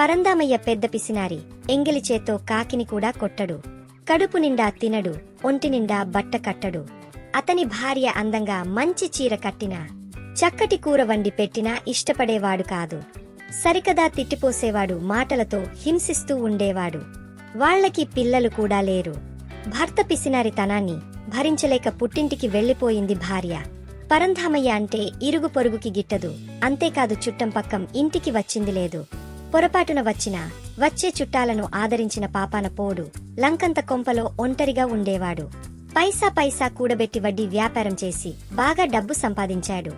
పరందామయ్య పెద్ద పిసినారి. ఎంగిలి చేత్తో కాకిని కూడా కొట్టడు. కడుపు నిండా తినడు. ఒంటి నిండా బట్ట కట్టడు. అతని భార్య అందంగా మంచి చీర కట్టినా చక్కటి కూర వండి పెట్టినా ఇష్టపడేవాడు కాదు. సరికదా తిట్టిపోసేవాడు మాటలతో హింసిస్తూ ఉండేవాడు. వాళ్ళకి పిల్లలు కూడా లేరు. భర్త పిసినారితనాన్ని భరించలేక పుట్టింటికి వెళ్ళిపోయింది భార్య. పరంధామయ్య అంటే ఇరుగు పొరుగుకి గిట్టదు. అంతేకాదు చుట్టం పక్కం ఇంటికి వచ్చింది లేదు. పొరపాటున వచ్చిన వచ్చే చుట్టాలను ఆదరించిన పాపాన పోడు లంకంత కొంపలో ఒంటరిగా ఉండేవాడు. పైసా పైసా కూడబెట్టి వడ్డీ వ్యాపారం చేసి బాగా డబ్బు సంపాదించాడు.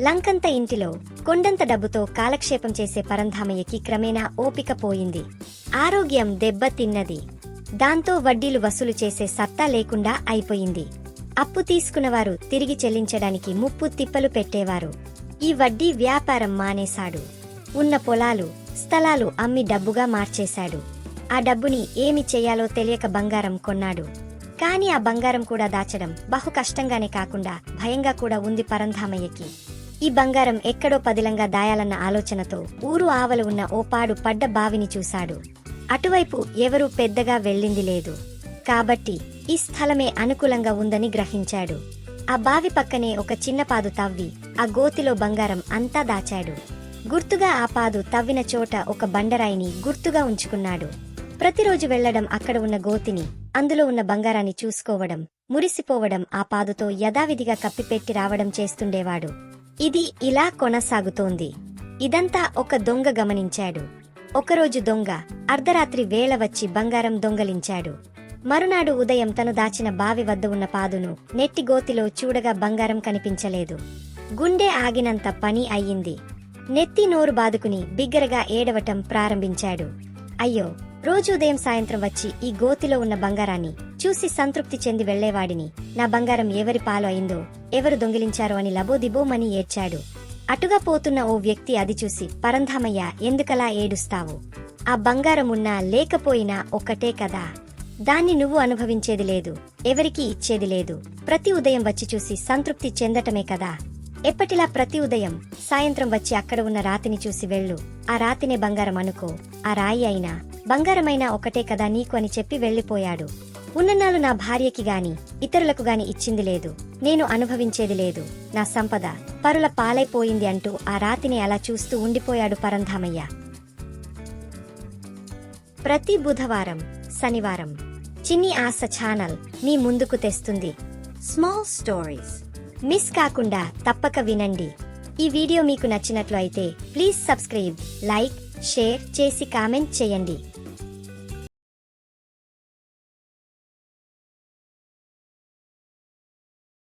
లంకంత ఇంటిలో కొండంత డబ్బుతో కాలక్షేపం చేసే పరంధామయ్యకి క్రమేణా ఓపిక పోయింది. ఆరోగ్యం దెబ్బతిన్నది. దాంతో వడ్డీలు వసూలు చేసే సత్తా లేకుండా అయిపోయింది. అప్పు తీసుకున్నవారు తిరిగి చెల్లించడానికి ముప్పు తిప్పలు పెట్టేవారు. ఈ వడ్డీ వ్యాపారం మానేశాడు. ఉన్న పొలాలు స్థలాలు అమ్మి డబ్బుగా మార్చేశాడు. ఆ డబ్బుని ఏమి చేయాలో తెలియక బంగారం కొన్నాడు. కాని ఆ బంగారం కూడా దాచడం బహు కష్టంగానే కాకుండా భయంగా కూడా ఉంది పరంధామయ్యకి. ఈ బంగారం ఎక్కడో పదిలంగా దాయాలన్న ఆలోచనతో ఊరు ఆవలు ఉన్న ఓ పాడు పడ్డ బావిని చూశాడు. అటువైపు ఎవరూ పెద్దగా వెళ్ళింది లేదు. కాబట్టి ఈ స్థలమే అనుకూలంగా ఉందని గ్రహించాడు. ఆ బావి పక్కనే ఒక చిన్న పాదు తవ్వి ఆ గోతిలో బంగారం అంతా దాచాడు. గుర్తుగా ఆ పాదు తవ్విన చోట ఒక బండరాయిని గుర్తుగా ఉంచుకున్నాడు. ప్రతిరోజు వెళ్ళడం అక్కడ ఉన్న గోతిని అందులో ఉన్న బంగారాన్ని చూసుకోవడం మురిసిపోవడం ఆ పాదుతో యథావిధిగా కప్పిపెట్టి రావడం చేస్తుండేవాడు. ఇది ఇలా కొనసాగుతోంది. ఇదంతా ఒక దొంగ గమనించాడు. ఒకరోజు దొంగ అర్ధరాత్రి వేళ వచ్చి బంగారం దొంగలించాడు. మరునాడు ఉదయం తను దాచిన బావి వద్ద ఉన్న పాదును నెట్టి గోతిలో చూడగా బంగారం కనిపించలేదు. గుండె ఆగినంత పని అయ్యింది. నెత్తి నోరు బాదుకుని బిగ్గరగా ఏడవటం ప్రారంభించాడు. అయ్యో రోజు ఉదయం సాయంత్రం వచ్చి ఈ గోతిలో ఉన్న బంగారాన్ని చూసి సంతృప్తి చెంది వెళ్ళేవాడిని నా బంగారం ఎవరి పాలు అయిందో ఎవరు దొంగిలించారో అని లబోదిబోమని ఏడ్చాడు. అటుగా పోతున్న ఓ వ్యక్తి అది చూసి పరంధామయ్య ఎందుకలా ఏడుస్తావు? ఆ బంగారం ఉన్నా లేకపోయినా ఒక్కటే కదా. దాన్ని నువ్వు అనుభవించేది లేదు ఎవరికీ ఇచ్చేది లేదు. ప్రతి ఉదయం వచ్చి చూసి సంతృప్తి చెందటమే కదా. ఎప్పటిలా ప్రతి ఉదయం సాయంత్రం వచ్చి అక్కడ ఉన్న రాతిని చూసి వెళ్ళు. ఆ రాతినే బంగారం అనుకో. ఆ రాయి అయినా బంగారమైనా ఒకటే కదా నీకు అని చెప్పి వెళ్ళిపోయాడు ఉన్ననాలు నా భార్యకి గాని ఇతరులకు గాని ఇచ్చింది లేదు. నేను అనుభవించేది లేదు. నా సంపద పరుల పాలైపోయింది అంటూ ఆ రాతిని అలా చూస్తూ ఉండిపోయాడు పరంధామయ్య. ప్రతి బుధవారం శనివారం చిన్ని ఆశ ఛానల్ మీ ముందుకు తెస్తుంది. Small stories. మిస్ కాకుండా తప్పక వినండి. ఈ వీడియో మీకు నచ్చినట్లు అయితే ప్లీజ్ సబ్స్క్రైబ్ లైక్ షేర్ చేసి కామెంట్ చేయండి.